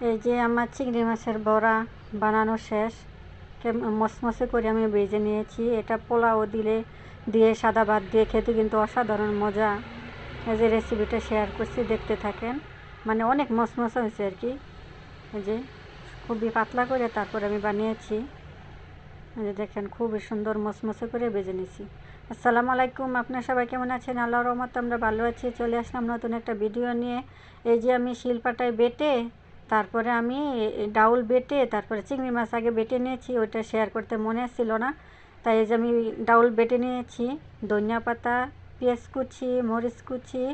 এই যে আমার চিংড়ি মাছের বড়া বানানো শেষ। মসমসে করে আমি ভেজে নিয়েছি। এটা পোলাও দিলে, দিয়ে সাদা ভাত দিয়ে খেতে কিন্তু অসাধারণ মজা। এই যে রেসিপিটা শেয়ার করছি, দেখতে থাকেন। মানে অনেক মসমসে হয়েছে আর কি। এই যে খুবই পাতলা করে তারপর আমি বানিয়েছি। যে দেখেন, খুবই সুন্দর মসমসে করে বেজে নিয়েছি। আসসালামু আলাইকুম, আপনার সবাই কেমন আছেন? আল্লাহ রহমত আমরা ভালো আছি। চলে আসলাম নতুন একটা ভিডিও নিয়ে। এই যে আমি শিলপাটায় বেটে তারপরে আমি ডাউল বেটে, তারপরে চিংড়ি মাছ আগে বেটে নিয়েছি, ওইটা শেয়ার করতে মনে ছিল না। তাই এই যে আমি ডাউল বেটে নিয়েছি, ধনিয়া পাতা, পেঁয়াজ কুচি, মরিচ কুচি,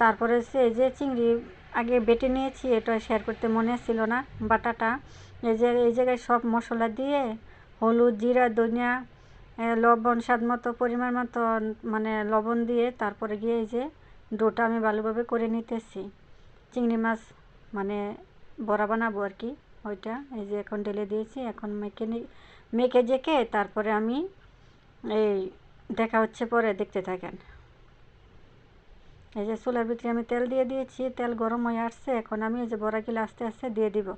তারপরে হচ্ছে এই যে চিংড়ি আগে বেটে নিয়েছি, এটা শেয়ার করতে মনে ছিল না, বাটাটা। এই যে, এই জায়গায় সব মশলা দিয়ে হলুদ, জিরা, ধনিয়া লবণ, স্বাদ মতো, পরিমাণ মতো মানে লবণ দিয়ে তারপরে গিয়ে এই যে ডোটা আমি ভালোভাবে করে নিতেছি। চিংড়ি মাছ মানে বড়া বানাবো আর কি, ওইটা। এই যে এখন ঢেলে দিয়েছি, এখন মেখে মেখে জেকে তারপরে আমি এই দেখা হচ্ছে পরে, দেখতে থাকেন। এই যে চুলার ভিতরে আমি তেল দিয়ে দিয়েছি, তেল গরম হয়ে আসছে, এখন আমি এই যে বড়াগুলো আস্তে আস্তে দিয়ে দিব।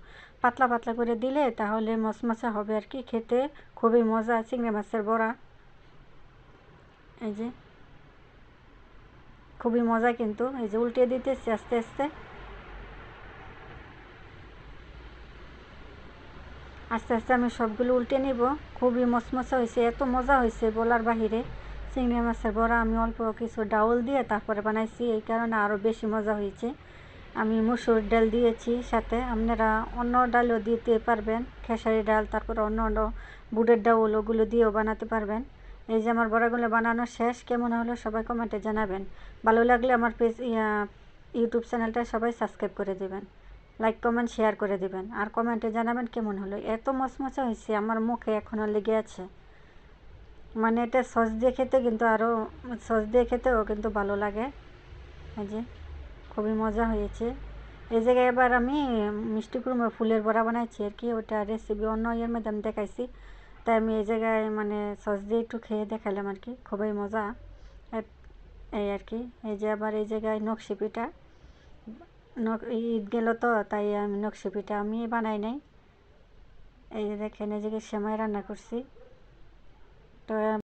পাতলা পাতলা করে দিলে তাহলে মশমশা হবে আর কি, খেতে খুবই মজা, চিংড়ি মাছের বড়া। এই যে খুবই মজা কিন্তু, এই যে উল্টে দিতেছি আস্তে আস্তে। আস্তে আস্তে আমি সবগুলো উল্টে নিব। খুবই মশমশা হয়েছে, এত মজা হয়েছে বলার বাহিরে। চিংড়ি মাছের বড়া আমি অল্প কিছু ডাউল দিয়ে তারপরে বানাইছি, এই কারণে আরও বেশি মজা হয়েছে। আমি মুসুর ডাল দিয়েছি সাথে, আপনারা অন্য ডালও দিতে পারবেন, খেসারি ডাল, তারপরে অন্য অন্য বুটের ডাউল, ওগুলো দিয়েও বানাতে পারবেন। এই যে আমার বড়াগুলো বানানো শেষ, কেমন হলো সবাই কমেন্টে জানাবেন। ভালো লাগলে আমার পেজ ইউটিউব চ্যানেলটা সবাই সাবস্ক্রাইব করে দেবেন। লাইক কমেন্ট শেয়ার করে দেবেন। আর কমেন্টে জানাবেন কেমন হলো। এত মচমচা হয়েছে, আমার মুখে এখনও লেগে আছে। মানে এটা সস দিয়ে খেতে কিন্তু আরও সস দিয়ে খেতেও কিন্তু ভালো লাগে। এই যে, খুবই মজা হয়েছে। এই জায়গায় এবার আমি মিষ্টি কুমড়ো ফুলের বড়া বানাইছি আর কি। ওটা রেসিপি অন্য ইয়ের মধ্যে আমি দেখাইছি। তাই আমি এই জায়গায় মানে সস দিয়ে একটু খেয়ে দেখালাম আর কি। খুবই মজা। এই আর কি। এই যে আবার এই জায়গায় নকশি পিঠা ঈদ গেল তো, তাই আমি নকশি পিঠা আমি বানাই নাই। এই যে দেখেন, এই যে সেমাই রান্না করছি। তো